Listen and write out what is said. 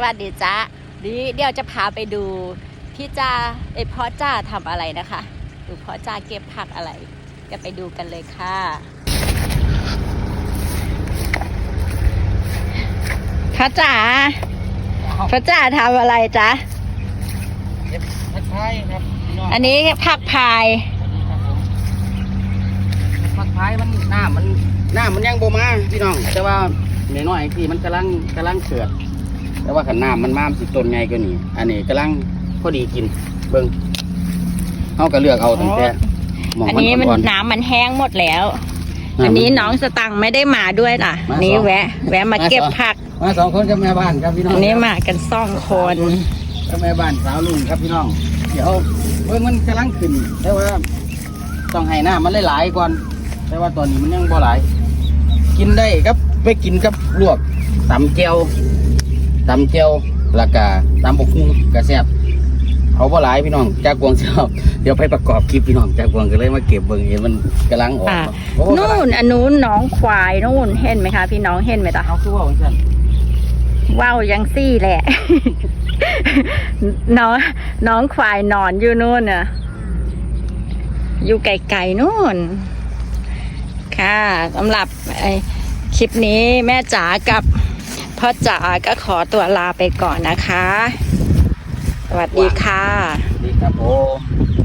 สวัสดีจ้าดีเดี๋ยวจะพาไปดูพี่จ้าไอยพ่อจ้าทำอะไรนะคะดูพ่อจ้าเก็บผักอะไร จะไปดูกันเลยค่ะ พ่อจ๋าพ่อจ๋าทำอะไรจ๊ะเก็บผักไทยครับพี่น้องอันนี้ผักพายผักไทยมันหน้ามันหน้ามันยังโบมาพี่น้อง แต่ว่าหน่อยๆที่มันกำลังกำลังเกิด แต่ว่าขันน้ำมันมามันสิต้นใหญ่กว่านี้อันนี้กำลังพอดีกิน เบิ่งเขาก็เลือกเอาตั้งแต่หมองอันมันนี้มันอ่อนน้ำมันแห้งหมดแล้ว ๆอันนี้น้องสตังค์ไม่ได้มาด้วยล่ะมานี่สองแวะ แวะมาเก็บผัก มาสองคนกับแม่บ้านครับพี่น้อง อันนี้มากันสองคนกับแม่บ้านสาวลุงครับพี่น้อง เดี๋ยวเบิ่งมันกำลังขึ้นแต่ว่าต้องให้น้ำมันหลายๆก่อน แต่ว่าตอนนี้มันยังบ่หลาย กินได้ครับไปกินกับลวกตำเจียว ตำเจียวแล้วก็ตำบกหุ่งกระแซบเขาบ่หลายพี่น้องจากกวางเช้าเดี๋ยวไปประกอบคลิปพี่น้องจากกวางก็เลยมาเก็บเบิ่งเห็นมันกำลังออกอ่าโอ้นู่นอันนู้นน้องควายนู่นเห็นไหมคะ พี่น้องเห็นไหมจ๊ะเอาคือว่าของฉันว้าวยังซี่แหละ น้องน้องควายนอนอยู่นู่นน่ะ อยู่ไกลๆนู่น ค่ะสำหรับไอ้คลิปนี้แม่จ๋ากับ พ่อจ๋าก็ขอตัวลาไปก่อนนะคะ สวัสดีค่ะ สวัสดีครับผม